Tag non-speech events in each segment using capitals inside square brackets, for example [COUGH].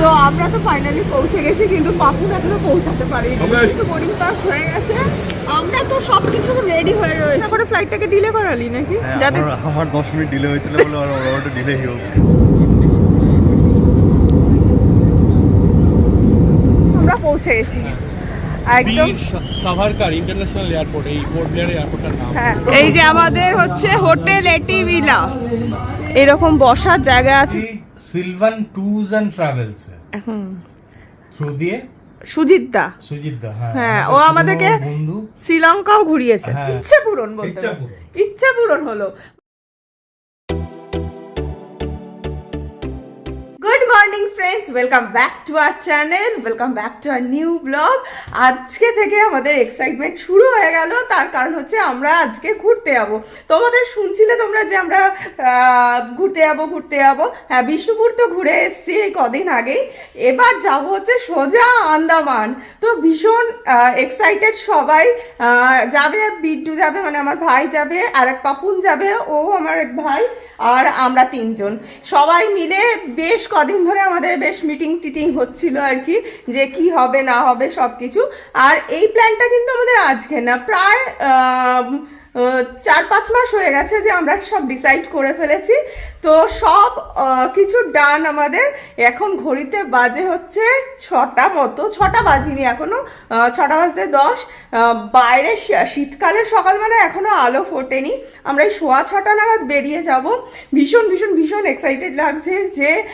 তো আমরা তো ফাইনালি পৌঁছে গেছি কিন্তু পাপুন এখনও পৌঁছাতে বোর্ডিং পাস হয়ে গেছে আমরা তো সব কিছু রেডি হয়ে রয়েছে। তারপরে ফ্লাইটটাকে ডিলে করালি নাকি? হ্যাঁ, যাতে আমার আমার দশ মিনিট ডিলে হয়েছিল বলে আর ওরা একটু ডিলে হোক আমরা পৌঁছে গেছি। একদম। সাভারকার ইন্টারন্যাশনাল এয়ারপোর্ট এই পোর্ট ব্লেয়ার এয়ারপোর্টটার নাম। হ্যাঁ। এই যে আমাদের হচ্ছে হোটেল এটি ভিলা এরকম বসার জায়গা আছে। Sylvan tours and travels hmm through দিয়ে সুজিত দা সুজিত দা হ্যাঁ হ্যাঁ, ও আমাদেরকে- বন্ধু। শ্রীলঙ্কাও ঘুরিয়েছে। হ্যাঁ। ইচ্ছে পূরণ বলতে ইচ্ছে পূরণ হলো। Morning friends welcome back to our channel welcome back to our new blog আজকে থেকে আমাদের এক্সাইটমেন্ট শুরু হয়ে গেল। তার কারণ হচ্ছে আমরা আজকে ঘুরতে যাব। তোমাদের শুনছিলে তোমরা যে আমরা ঘুরতে যাব ঘুরতে যাব? হ্যাঁ বিষ্ণুপুর তো ঘুরে এসেছি এই কদিন আগেই। এবার যাব হচ্ছে সোজা আন্দামান। তো ভীষণ এক্সাইটেড সবাই। যাবে বিড্ডু যাবে মানে আমার ভাই যাবে, আর এক পাপুন যাবে, ও আমার এক ভাই, আর আমরা তিনজন। সবাই মিলে বেশ কদিন ধরে আমাদের বেশ মিটিং টিটিং হচ্ছিল আর কি যে কি হবে, না হবে সব কিছু আর এই প্ল্যানটা কিন্তু আমাদের আজকে না, প্রায় চার পাঁচ মাস হয়ে গেছে যে আমরা সব ডিসাইড করে ফেলেছি। তো সব কিছু ডান আমাদের। এখন ঘড়িতে বাজে হচ্ছে ছটা মতো, ছটা বাজিনি এখনও ছটা বাজতে দশ। বাইরে শী- শীতকালে সকালবেলা এখনও আলো ফোটেনি। আমরা এই সোয়া ছটা নাগাদ বেরিয়ে যাব। ভীষণ ভীষণ ভীষণ এক্সাইটেড লাগছে যে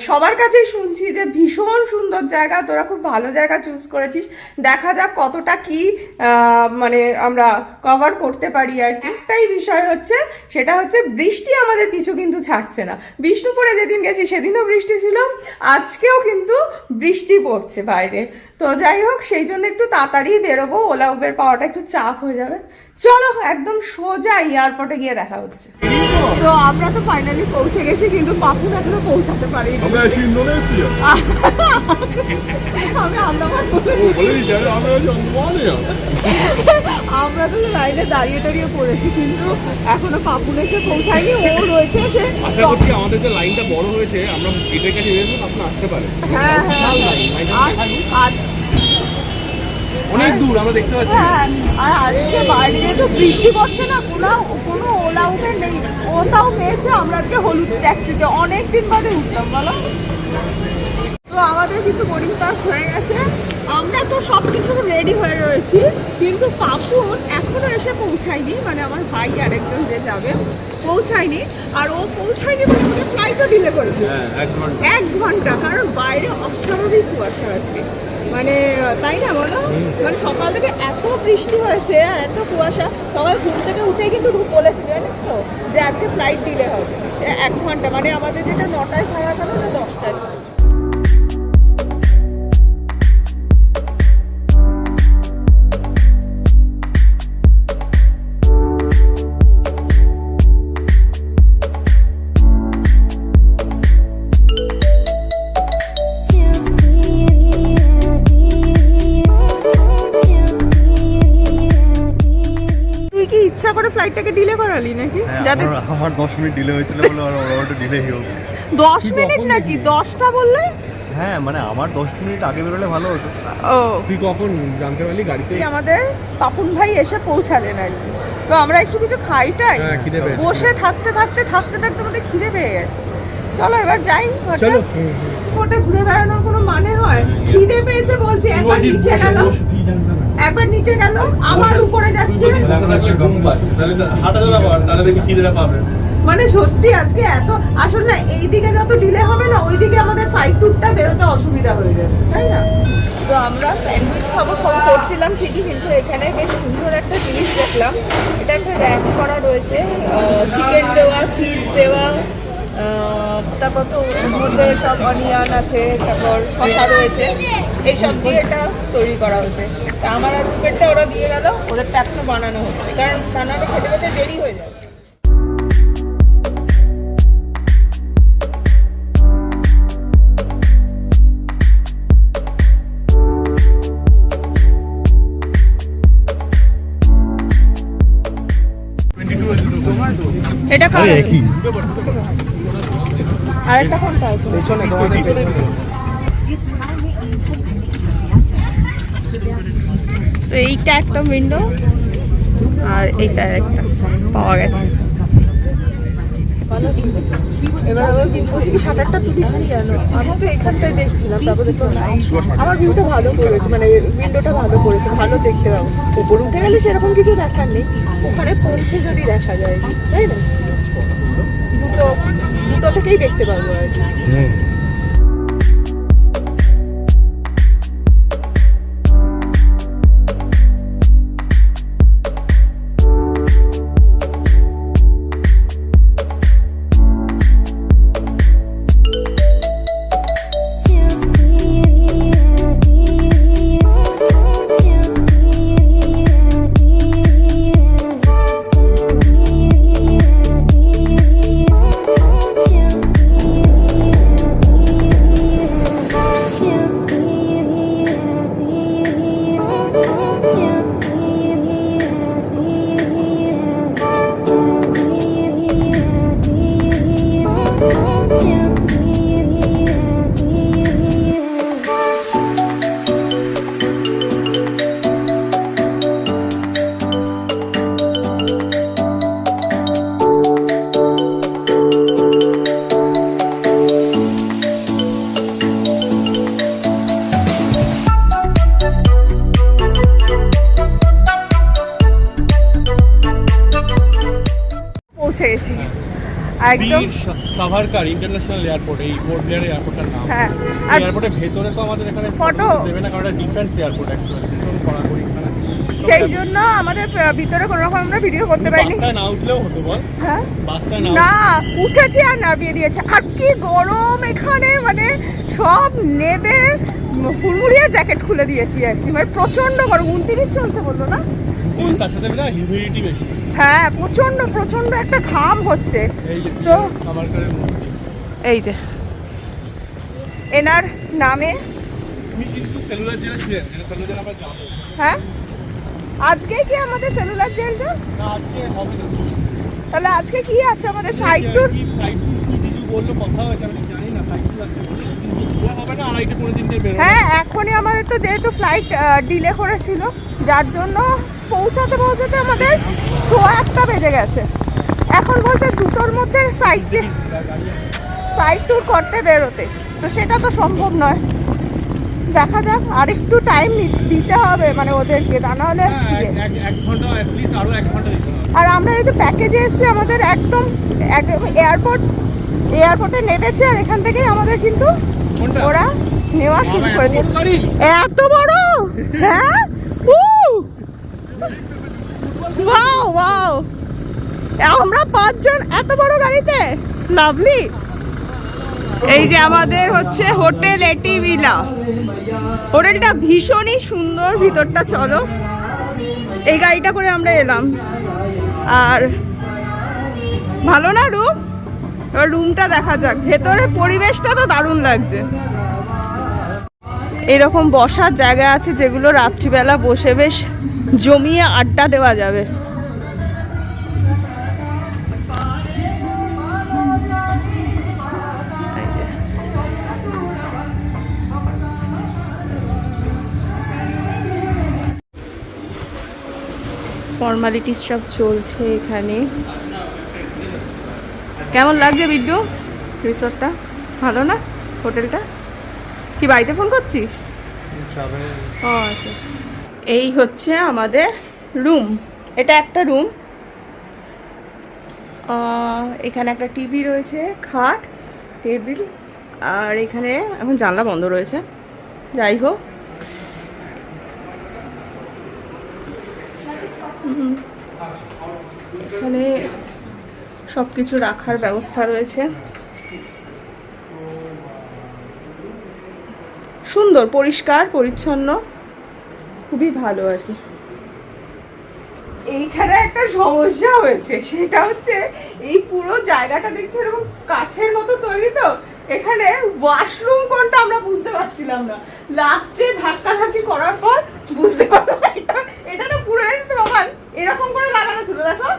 সবার কাছেই শুনছি যে ভীষণ সুন্দর জায়গা, তোরা খুব ভালো জায়গা চুজ করেছিস। দেখা যাক কতটা কি মানে আমরা কভার করতে পারি আর। একটাই বিষয় হচ্ছে, সেটা হচ্ছে বৃষ্টি আমাদের কিছু কিন্তু ছাড়ছে না। বিষ্ণুপুরে যেদিন গেছি সেদিনও বৃষ্টি ছিল। আজকেও কিন্তু বৃষ্টি পড়ছে বাইরে। তো যাই হোক সেই জন্য একটু তাড়াতাড়ি বেরোবো। ওলা উবের পাওয়াটা একটু চাপ হয়ে যাবে। চলো একদম সোজা এয়ারপোর্টে গিয়ে দেখা হচ্ছে। তো আমরা তো ফাইনালি পৌঁছে গেছি কিন্তু পাপুন এখনও পৌঁছাতে [LAUGHS] আমি আন্দামানে [LAUGHS] আমরা তো লাইনে দাঁড়িয়ে দাঁড়িয়ে পড়েছি কিন্তু এখনও পাপুন এসে পৌঁছায়নি। ও রয়েছে সে আশা করছি আমাদের যে লাইনটা বড় হয়েছে আমরা গেটের কাছে বেরোবো তখন আসতে পারে হ্যাঁ হ্যাঁ আর- আর অনেক দূর আমরা দেখতে পাচ্ছি। হ্যাঁ আর আজকে বাইরে তো বৃষ্টি পড়ছে না কোনো কোনো ওলা উবের নেই। ও তাও পেয়েছে আমরা আজকে হলুদ ট্যাক্সিতে অনেক দিন বাদে উঠলাম বলো। তো আমাদের কিন্তু বোর্ডিং পাস হয়ে গেছে। আমরা তো সব কিছু রেডি হয়ে রয়েছি কিন্তু পাপুন এখনও এসে পৌঁছায়নি মানে আমার ভাই আরেকজন যে যাবে পৌঁছায়নি আর ও পৌঁছায়নি বলে আমাদের ফ্লাইটও ডিলে করেছে। হ্যাঁ এক ঘণ্টা। কারণ বাইরে অস্বাভাবিক কুয়াশা আজকে। মানে তাই না বলো? মানে সকাল থেকে এত বৃষ্টি হয়েছে আর এত কুয়াশা সকাল ঘুম থেকে উঠেই কিন্তু বলেছিল জানিস তো? যে আজকে ফ্লাইট ডিলে হবে। সে এক ঘণ্টা মানে আমাদের যেটা নটায় ছাড়া গেল না দশটায় ইচ্ছা করে ফ্লাইটটাকে ডিলে করালি নাকি? হ্যাঁ, যাতে আমার আমার দশ মিনিট ডিলে হয়েছিল বলে আর ওরা একটু ডিলে হোক দশ মিনিট নাকি? দশটা বললে? হ্যাঁ মানে আমার দশ মিনিট আগে বেরোলে ভালো হতো। ও। তুই কখন জানতে পারলি গাড়িতে? আমাদের পাপুন ভাই এসে পৌঁছালেন আর কি। তো আমরা একটু কিছু খাইটাই হ্যাঁ, খিদে বসে থাকতে থাকতে থাকতে থাকতে আমাদের খিদে পেয়ে গেছে। চলো এবার যাই চলো। কোটে ঘুরে বেড়ানোর কোনো মানে হয়? খিদে পেয়েছে বলছি একবার নিচে গেল একবার নিচে গেল আবার উপরে যাচ্ছে। মানে সত্যি আজকে এত আসলে না এইদিকে যত ডিলে হবে না ওইদিকে আমাদের সাইড ট্যুরটা বেরোতে অসুবিধা হয়ে যাবে তাই না? তো আমরা স্যান্ডউইচ খাব ফোন করছিলাম ঠিকই কিন্তু এখানে বেশ সুন্দর একটা জিনিস দেখলাম। এটা একটা র্যাপ করা রয়েছে চিকেন দেওয়া চিজ দেওয়া তারপর তো মধ্যে সব অনিয়ন আছে তারপর শসা রয়েছে এইসব দিয়ে এটা তৈরি করা হয়েছে। তা আমার আর দুপেরটা ওরা দিয়ে গেল ওদেরটা এখনও বানানো হচ্ছে কারণ বানানো খেতে খেতে দেরি হয়ে যাবে এটা কার একই আর কোনটা আছে পেছনে তোমাদের পেছনে তো এইটা একটা উইন্ডো আর এইটা একটা পাওয়া গেছে। এবার আবার বলছি কি শাটারটা তুলিস নি কেন? আমি তো এখানটায় দেখছিলাম তারপরে না। আমার ভিউটা ভালো করেছে মানে উইন্ডোটা ভালো করেছে ভালো দেখতে পাবো। উপরে উঠে গেলে সেরকম কিছু দেখার নেই। ওখানে পৌঁছে যদি দেখা যায় তাই না? দুটো দুটো থেকেই দেখতে পারব আর কি। একদম। সাভারকার ইন্টারন্যাশনাল এয়ারপোর্ট এই পোর্ট ব্লেয়ার এয়ারপোর্টের নাম। হ্যাঁ আর এয়ারপোর্টের ভেতরে তো আমাদের এখানে Photo? দেবে না কারণ এটা ডিফেন্স এয়ারপোর্ট অ্যাকচুয়ালি ভীষণ কড়াকড়ি সেই জন্য আমাদের ভিতরে কোনো রকম আমরা ভিডিও করতে পারিনি। না উঠলেও হতো বল। হ্যাঁ? না উঠেছি আর নামিয়ে দিয়েছে। আর কি গরম এখানে মানে সব নেবে হুড়মুড়িয়ে জ্যাকেট খুলে দিয়েছি আর কি। মানে প্রচণ্ড গরম উনত্রিশ চলছে বলল না? তার সাথে না হিউমিডিটি বেশি। হ্যাঁ প্রচণ্ড প্রচণ্ড একটা ঘাম হচ্ছে। তো এই যে এনার নামে হ্যাঁ? আজকে কি আমাদের সেলুলার জেলটা তাহলে আজকে কি আছে আমাদের সাইড বেরোবে। হ্যাঁ এখনই আমাদের তো যেহেতু ফ্লাইট ডিলে করেছিল যার জন্য পৌঁছাতে পৌঁছাতে আমাদের সোয়া একটা বেজে গেছে। এখন বলছে দুটোর মধ্যে সাইড সাইড ট্যুর করতে বেরোতে। তো সেটা তো সম্ভব নয়। দেখা যাক আর একটু টাইম দিতে হবে মানে ওদেরকে তা নাহলে হ্যাঁ, আরও আমরা একটু প্যাকেজে এসেছি আমাদের একদম এয়ারপোর্ট এয়ারপোর্টে নেমেছে আর এখান থেকেই আমাদের কিন্তু ওরা নেওয়া শুরু করে দিয়েছে। এত বড়? হ্যাঁ? ওয়াও ওয়াও আমরা পাঁচজন এত বড় গাড়িতে? লাভলি? এই যে আমাদের হচ্ছে হোটেল এটি ভিলা। হোটেলটা ভীষণই সুন্দর, ভিতরটা চলো। এই গাড়িটা করে আমরা এলাম। আর ভালো না রুম? এবার রুমটা দেখা যাক। ভেতরে পরিবেশটা তো দারুণ লাগছে। এরকম বসার জায়গা আছে যেগুলো রাত্রিবেলা বসে বেশ জমিয়ে আড্ডা দেওয়া যাবে। ফর্মালিটিস সব চলছে এখানে। কেমন লাগছে বিদ্যু রিসোর্টটা? ভালো না? হোটেলটা? কি বাড়িতে ফোন করছিস? আচ্ছা আচ্ছা। এই হচ্ছে আমাদের রুম এটা একটা রুম এখানে একটা টিভি রয়েছে, খাট টেবিল আর এখানে এখন জানলা বন্ধ রয়েছে। যাই হোক। এখানে সব কিছু রাখার ব্যবস্থা রয়েছে। সুন্দর, পরিষ্কার, পরিচ্ছন্ন। খুবই ভালো আর কি। এইখানে একটা সমস্যা হয়েছে, সেটা হচ্ছে এই পুরো জায়গাটা দেখছি এরকম কাঠের মতো তৈরি তো, এখানে ওয়াশরুম কোনটা আমরা বুঝতে পারছিলাম না। লাস্টে ধাক্কা ধাক্কি করার পর বুঝতে পারলাম এটা এটা না পুরো তো বাবান এরকম করে লাগানো ছিল, দেখো।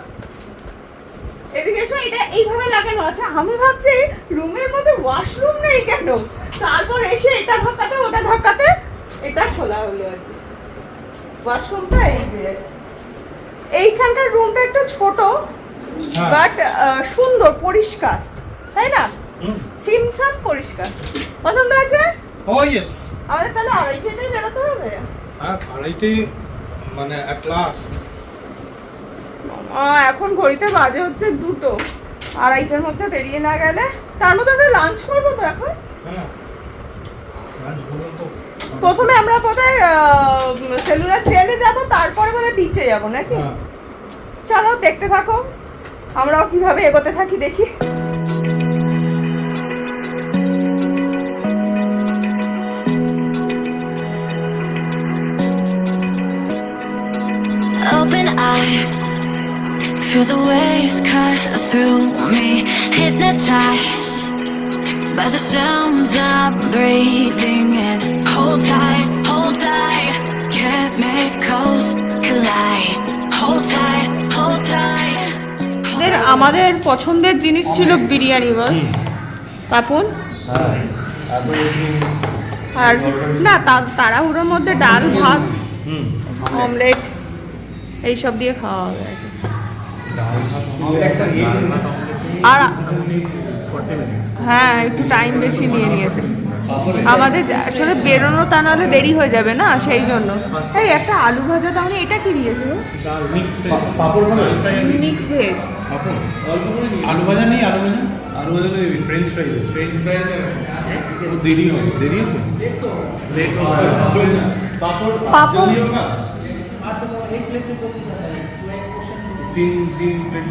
এদিকে এসো, এটা এইভাবে লাগানো আছে। আমি ভাবছি রুমের মধ্যে ওয়াশরুম নেই কেন? তারপর এসে এটা ধাক্কাতে ওটা ধাক্কাতে এটা খোলা হলো আর কি। ওয়াশরুমটা এই যে। এইখানকার রুমটা একটু ছোট হ্যাঁ। বাট সুন্দর পরিষ্কার তাই না? ছিমছাম পরিষ্কার। পছন্দ আছে ও ইয়েস আমাদের তাহলে আড়াইটেতেই বেরোতে হবে? হ্যাঁ আড়াইটে মানে অ্যাট লাস্ট এখন ঘড়িতে বাজে হচ্ছে দুটো। আড়াইটার মধ্যে বেরিয়ে না গেলে। তার মধ্যে আমরা লাঞ্চ করব তো এখন? হ্যাঁ। প্রথমে আমরা বোধহয় সেলুলার জেলে যাব তারপরে বোধহয় বিচে যাব নাকি? হ্যাঁ। চলো দেখতে থাকো। আমরাও কীভাবে এগোতে থাকি দেখি। Open eye, feel the waves cut through me. Hypnotized. By the sounds I'm breathing in. Hold tight, hold tight, chemicals collide. Hold tight, hold tight. আমাদের আমাদের পছন্দের জিনিস ছিল বিরিয়ানি বল পাপুন হ্যাঁ আর না তা- তাড়াহুড়োর মধ্যে ডাল ভাত হুম অমলেট এইসব দিয়ে খাওয়া হবে আর কি। আর হ্যাঁ একটু টাইম বেশি নিয়ে নিয়েছে। আমাদের আসলে বেরোনো তা নাহলে দেরি হয়ে যাবে না সেই জন্য। এই একটা আলু ভাজা তাহলে এটা কি দিয়েছিল মিক্স ভেজ। আলু ভাজা নেই আলু ভাজা? আলু ভাজা নেই ফ্রেঞ্চ ফ্রাইজ ফ্রেঞ্চ ফ্রাইজ দেরি হবে দেরি হবে? পাপড় পাপড় তিন তিন প্লেট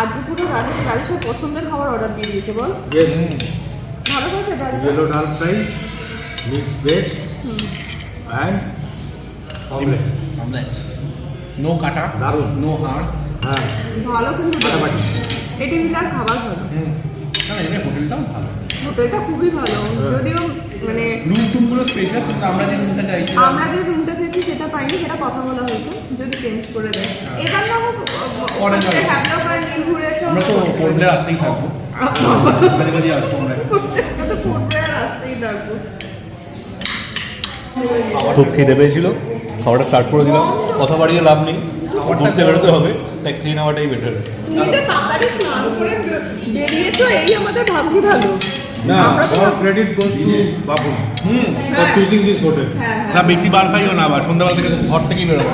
আজ দুপুরে রাজেশ রাজেশের পছন্দের খাবার অর্ডার দিয়ে দিয়েছে বল। ভালো হয়েছে dal yellow dal fry mix veg and omelette omelette no কাটা দারুণ। নো হাড় হ্যাঁ। ভালো কিন্তু এটা মিলার খাবার ভালো হ্যাঁ এটা হোটেলটাও ভালো। হোটেলটা খুবই ভালো। যদিও মানে রুম টুমগুলো স্পেশাল কিন্তু আমরা যে রুমটা চাইছি আমরা যে রুমটা চেয়েছি সেটা পাইনি সেটা কথা বলা হয়েছে। যদি চেঞ্জ করে দেয়। এবার না হোক পরে যাবে। হ্যাপলক আর ঘুরে এসে। আমরা তো আসতেই থাকব। মাঝে মাঝে আসব আমরা। তো আসতেই থাকব। খুব খিদে পেয়েছিল। খাবারটা স্টার্ট করে দিলাম। কথা বাড়িয়ে লাভ নেই। ঘুরতে বেরোতে হবে। তাই খেয়ে নেওয়াটাই বেটার তুমি যে তাড়াতাড়ি স্নান করে বেরিয়েছো এই আমাদের ভাগ্যি ভালো। না হোটেল হ্যাঁ, হ্যাঁ। না বেশি বার খাইও না আবার সন্ধ্যাবেলা থেকে ঘর থেকেই বেরোবো।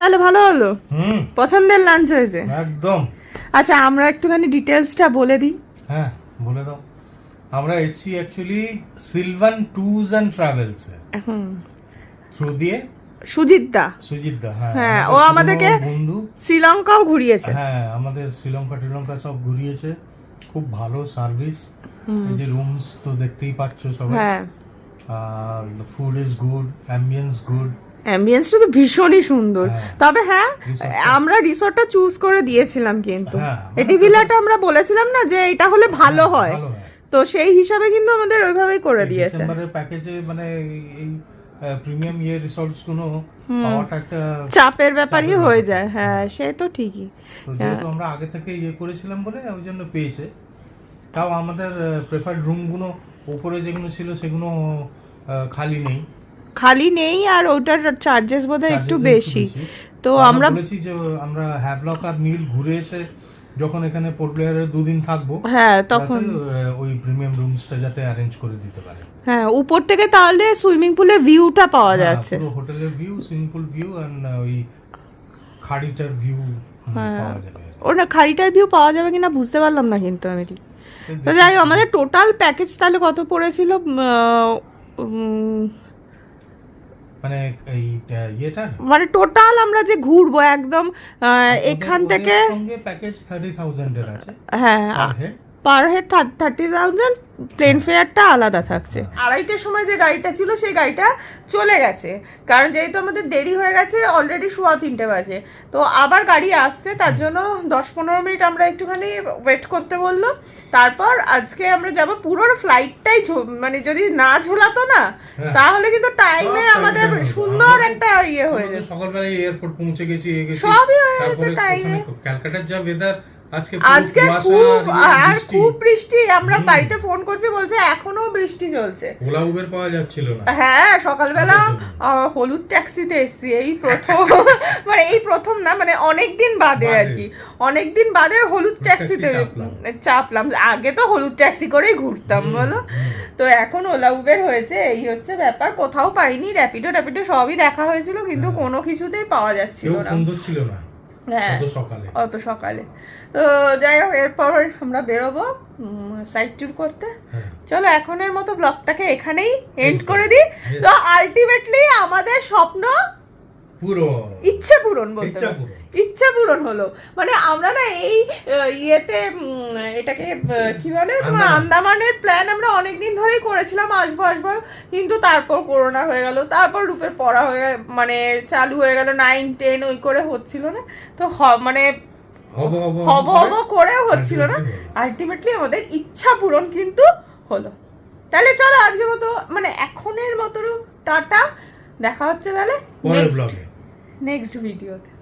তাহলে ভালো হলো? হুম। পছন্দের লাঞ্চ হয়েছে? একদম। আচ্ছা আমরা একটুখানি ডিটেলসটা বলে দিই। হ্যাঁ বলে দাও। আমরা এসছি actually Sylvan tours and travels through দিয়ে সুজিত দা সুজিত দা হ্যাঁ হ্যাঁ, ও আমাদেরকে- বন্ধু। শ্রীলঙ্কাও ঘুরিয়েছে। হ্যাঁ আমাদের শ্রীলঙ্কা টিলঙ্কা সব ঘুরিয়েছে। খুব ভালো সার্ভিস। এই যে রুমস তো দেখতেই পাচ্ছ সবাই। হ্যাঁ। আর food is good ambience good. অ্যাম্বিয়েন্সটা তো ভীষণই সুন্দর। হ্যাঁ। তবে হ্যাঁ আমরা রিসর্টটা চুজ করে দিয়েছিলাম কিন্তু। হ্যাঁ, এটি ভিলাটা আমরা বলেছিলাম না যে এটা হলে ভালো হয়। তো সেই হিসাবে কিন্তু আমাদের ওইভাবেই করে দিয়েছে। প্যাকেজে মানে এই প্রিমিয়াম ইয়ে রিসর্টসগুলো পাওয়াটা একটা চাপের ব্যাপারই হয়ে যায়। হ্যাঁ সে তো ঠিকই। তো যেহেতু আমরা আগে থেকে ইয়ে করেছিলাম বলে ওই জন্য পেয়েছে। তাও আমাদের প্রেফার্ড রুমগুলো উপরে যেগুলো ছিল সেগুলো খালি নেই। খালি নেই আর ওটার চার্জেস বোধহয় একটু বেশি। তো আমরা বলেছি যে আমরা হ্যাভলক আর নীল ঘুরে এসে যখন এখানে পোর্ট ব্লেয়ারে দুদিন থাকব হ্যাঁ তখন। ওই প্রিমিয়াম রুমসটা যাতে অ্যারেঞ্জ করে দিতে পারে। হ্যাঁ উপর থেকে তাহলে সুইমিং পুলের ভিউটা পাওয়া হ্যাঁ, যাচ্ছে। পুরো হোটেলের view swimming pool view and ওই খাড়িটার ভিউ হ্যাঁ। পাওয়া যাবে ওটা খাড়িটার ভিউ পাওয়া যাবে কিনা বুঝতে পারলাম না কিন্তু আমি ঠিক। তো যাই আমাদের টোটাল প্যাকেজ তাহলে কত পড়েছিল? মানে এই ইয়েটা মানে টোটাল আমরা যে ঘুরবো একদম এখান থেকে সঙ্গে প্যাকেজ থার্টি থাউজেন্ডের আছে হ্যাঁ per head thirty thousand plane ফেয়ারটা আলাদা থাকছে আড়াইটের সময় যে গাড়িটা ছিল সেই গাড়িটা চলে গেছে কারণ যেহেতু আমাদের দেরি হয়ে গেছে অলরেডি সোয়া তিনটে বাজে তো আবার গাড়ি আসছে তার জন্য দশ পনেরো মিনিট আমরা একটুখানি ওয়েট করতে বলল তারপর আজকে আমরা যাব পুরো ফ্লাইটটাই মানে যদি না ঝোলাতো না হ্যাঁ। তাহলে কিন্তু টাইমে আমাদের। সুন্দর একটা ইয়ে হয়ে যেত সকালবেলায় এয়ারপোর্ট পৌঁছে গেছি সবই হয়ে গেছে। ওখানে ক্যালকাটার যা ওয়েদার আজকে খুব আর ইয়ে। খুব বৃষ্টি। আমরা বাড়িতে ফোন করছি বলছে এখনও বৃষ্টি চলছে। ওলা উবের পাওয়া যাচ্ছিল না। হ্যাঁ সকালবেলা হলুদ ট্যাক্সিতে এসছি। এই প্রথম [LAUGHS] [LAUGHS] মানে এই প্রথম না মানে অনেক দিন বাদে আর কি। অনেক দিন বাদে হলুদ ট্যাক্সিতে চাপলাম। আগে তো হলুদ ট্যাক্সি করেই ঘুরতাম বলো? তো এখন ওলা উবের হয়েছে এই হচ্ছে ব্যাপার। কোথাও পাইনি র্যাপিডো ট্যাপিডো সবই দেখা হয়েছিল কিন্তু কোনো কিছুতেই পাওয়া যাচ্ছিল না। হ্যাঁ অত সকালে। অত সকালে। তো যাই হোক এরপর আমরা বেরোবো সাইড ট্যুর করতে। হ্যাঁ। চলো এখনের মতো ব্লগটাকে এখানেই এন্ড করে দিই। তো আলটিমেটলি আমাদের স্বপ্ন পুরো ইচ্ছে পূরণ বলতে ইচ্ছা পূরণ। ইচ্ছে পূরণ হলো। মানে আমরা না এই ইয়েতে এটাকে কি বলে? তোমার আন্দামানের প্ল্যান আমরা অনেকদিন ধরেই করেছিলাম। আসব আসব। কিন্তু তারপর করোনা হয়ে গেল। তারপর রূপের পড়া হয়ে মানে চালু হয়ে গেল। নাইন টেন ওই করে হচ্ছিল না। তো মানে হব হব করেও হচ্ছিল না। আলটিমেটলি আমাদের ইচ্ছা পূরণ কিন্তু হলো। তাহলে চলো আজকের মতো মানে এখনের মতো টাটা। দেখা হচ্ছে তাহলে ব্লগে নেক্সট ভিডিওতে